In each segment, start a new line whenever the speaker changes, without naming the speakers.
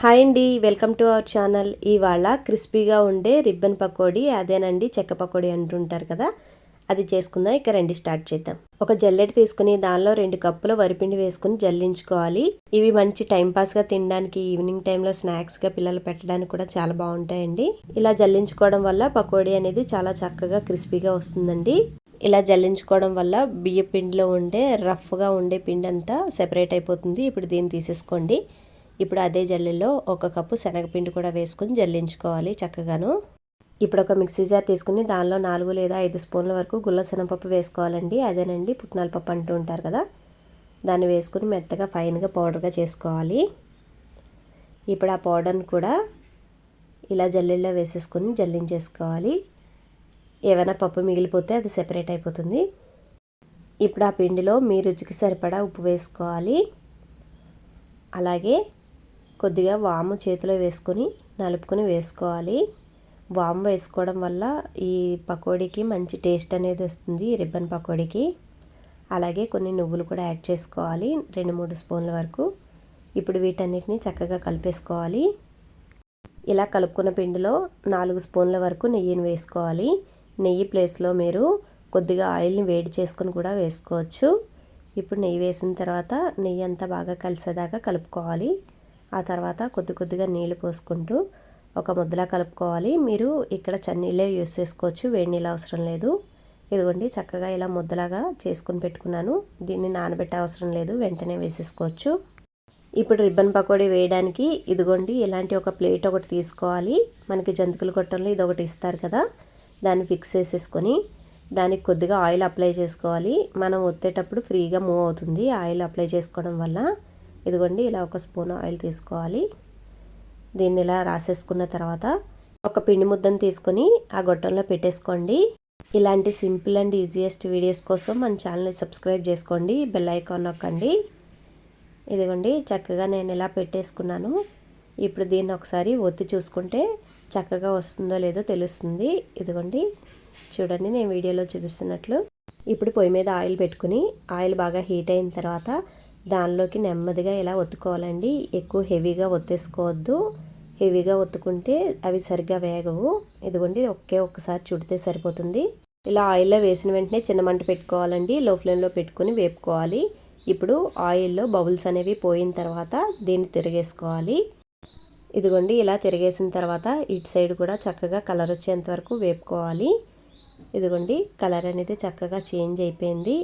Hi అండి welcome to our channel. ఇవాళ క్రిస్పీగా ఉండే రిబ్బన్ పకోడీ అదేనండి చెక్క పకోడీ అంటుంటారు కదా అది చేసుకుందాం. ఇక రండి స్టార్ట్ చేద్దాం. ఒక జల్లెడ తీసుకుని దానిలో రెండు కప్పుల వరిపిండి వేసుకుని జల్లించుకోవాలి. ఇవి మంచి టైంపాస్గా తినడానికి ఈవినింగ్ టైంలో స్నాక్స్గా పిల్లలు పెట్టడానికి కూడా చాలా బాగుంటాయండి. ఇలా జల్లించుకోవడం వల్ల పకోడీ అనేది చాలా చక్కగా క్రిస్పీగా వస్తుందండి. ఇలా జల్లించుకోవడం వల్ల బియ్య పిండిలో ఉండే రఫ్గా ఉండే పిండి అంతా సెపరేట్ అయిపోతుంది. ఇప్పుడు దీన్ని తీసేసుకోండి. ఇప్పుడు అదే జల్లెల్లో ఒక కప్పు శనగపిండి కూడా వేసుకుని జల్లించుకోవాలి చక్కగాను. ఇప్పుడు ఒక మిక్సీ జార్ తీసుకుని దానిలో నాలుగు లేదా ఐదు స్పూన్ల వరకు గుల్ల శనగపప్పు వేసుకోవాలండి. అదేనండి పుట్నాల పప్పు అంటూ ఉంటారు కదా. దాన్ని వేసుకుని మెత్తగా ఫైన్గా పౌడర్గా చేసుకోవాలి. ఇప్పుడు ఆ పౌడర్ని కూడా ఇలా జల్లెల్లో వేసేసుకొని జల్లించేసుకోవాలి. ఏమైనా పప్పు మిగిలిపోతే అది సెపరేట్ అయిపోతుంది. ఇప్పుడు ఆ పిండిలో మీ రుచికి సరిపడా ఉప్పు వేసుకోవాలి. అలాగే కొద్దిగా వాము చేతిలో వేసుకొని నలుపుకొని వేసుకోవాలి. వాము వేసుకోవడం వల్ల ఈ పకోడీకి మంచి టేస్ట్ అనేది వస్తుంది రిబ్బన్ పకోడీకి. అలాగే కొన్ని నువ్వులు కూడా యాడ్ చేసుకోవాలి రెండు మూడు స్పూన్ల వరకు. ఇప్పుడు వీటన్నిటిని చక్కగా కలిపేసుకోవాలి. ఇలా కలుపుకున్న పిండిలో నాలుగు స్పూన్ల వరకు నెయ్యిని వేసుకోవాలి. నెయ్యి ప్లేస్లో మీరు కొద్దిగా ఆయిల్ని వేడి చేసుకొని కూడా వేసుకోవచ్చు. ఇప్పుడు నెయ్యి వేసిన తర్వాత నెయ్యి అంతా బాగా కలిసేదాకా కలుపుకోవాలి. ఆ తర్వాత కొద్ది కొద్దిగా నీళ్ళు పోసుకుంటూ ఒక ముద్దలా కలుపుకోవాలి. మీరు ఇక్కడ చన్నీళ్ళే యూస్ చేసుకోవచ్చు. వేడి నీళ్ళు అవసరం లేదు. ఇదిగోండి చక్కగా ఇలా ముద్దలాగా చేసుకుని పెట్టుకున్నాను. దీన్ని నానబెట్టే అవసరం లేదు. వెంటనే వేసేసుకోవచ్చు. ఇప్పుడు రిబ్బన్ పకోడీ వేయడానికి ఇదిగోండి ఇలాంటి ఒక ప్లేట్ ఒకటి తీసుకోవాలి. మనకి జంతికలు కొట్టంలో ఇది ఒకటి ఇస్తారు కదా దాన్ని ఫిక్స్ చేసేసుకొని దానికి కొద్దిగా ఆయిల్ అప్లై చేసుకోవాలి. మనం ఒత్తేటప్పుడు ఫ్రీగా మూవ్ అవుతుంది ఆయిల్ అప్లై చేసుకోవడం వల్ల. ఇదిగోండి ఇలా ఒక స్పూన్ ఆయిల్ తీసుకోవాలి. దీన్ని ఇలా రాసేసుకున్న తర్వాత ఒక పిండి ముద్దను తీసుకొని ఆ గొట్టంలో పెట్టేసుకోండి. ఇలాంటి సింపుల్ అండ్ ఈజియెస్ట్ వీడియోస్ కోసం మన ఛానల్ని సబ్స్క్రైబ్ చేసుకోండి బెల్ ఐకాన్ నొక్కండి. ఇదిగోండి చక్కగా నేను ఇలా పెట్టేసుకున్నాను. ఇప్పుడు దీన్ని ఒకసారి ఒత్తి చూసుకుంటే చక్కగా వస్తుందో లేదో తెలుస్తుంది. ఇదిగోండి చూడండి నేను వీడియోలో చూపిస్తున్నట్లు. ఇప్పుడు పొయ్యి మీద ఆయిల్ పెట్టుకుని ఆయిల్ బాగా హీట్ అయిన తర్వాత దానిలోకి నెమ్మదిగా ఇలా ఒత్తుకోవాలండి. ఎక్కువ హెవీగా ఒత్తేసుకోవద్దు. హెవీగా ఒత్తుకుంటే అవి సరిగ్గా వేగవు. ఇదిగోండి ఒకే ఒక్కసారి చుడితే సరిపోతుంది. ఇలా ఆయిల్లో వేసిన వెంటనే చిన్న మంట పెట్టుకోవాలండి. లో ఫ్లేమ్లో పెట్టుకుని వేపుకోవాలి. ఇప్పుడు ఆయిల్లో బబుల్స్ అనేవి పోయిన తర్వాత దీన్ని తిరిగేసుకోవాలి. ఇదిగోండి ఇలా తిరిగేసిన తర్వాత ఇటు సైడ్ కూడా చక్కగా కలర్ వచ్చేంత వరకు వేపుకోవాలి. ఇదిగోండి కలర్ అనేది చక్కగా చేంజ్ అయిపోయింది.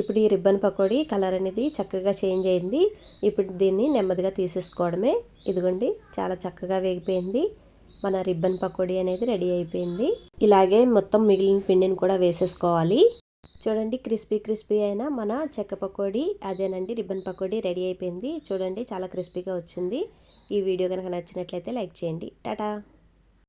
ఇప్పుడు ఈ రిబ్బన్ పకోడీ కలర్ అనేది చక్కగా చేంజ్ అయింది. ఇప్పుడు దీన్ని నెమ్మదిగా తీసేసుకోవడమే. ఇదిగోండి చాలా చక్కగా వేగిపోయింది. మన రిబ్బన్ పకోడీ అనేది రెడీ అయిపోయింది. ఇలాగే మొత్తం మిగిలిన పిండిని కూడా వేసేసుకోవాలి. చూడండి క్రిస్పీ క్రిస్పీ అయిన మన చెక్క పకోడీ అదేనండి రిబ్బన్ పకోడీ రెడీ అయిపోయింది. చూడండి చాలా క్రిస్పీగా వచ్చింది. ఈ వీడియో కనుక నచ్చినట్లయితే లైక్ చేయండి. టాటా!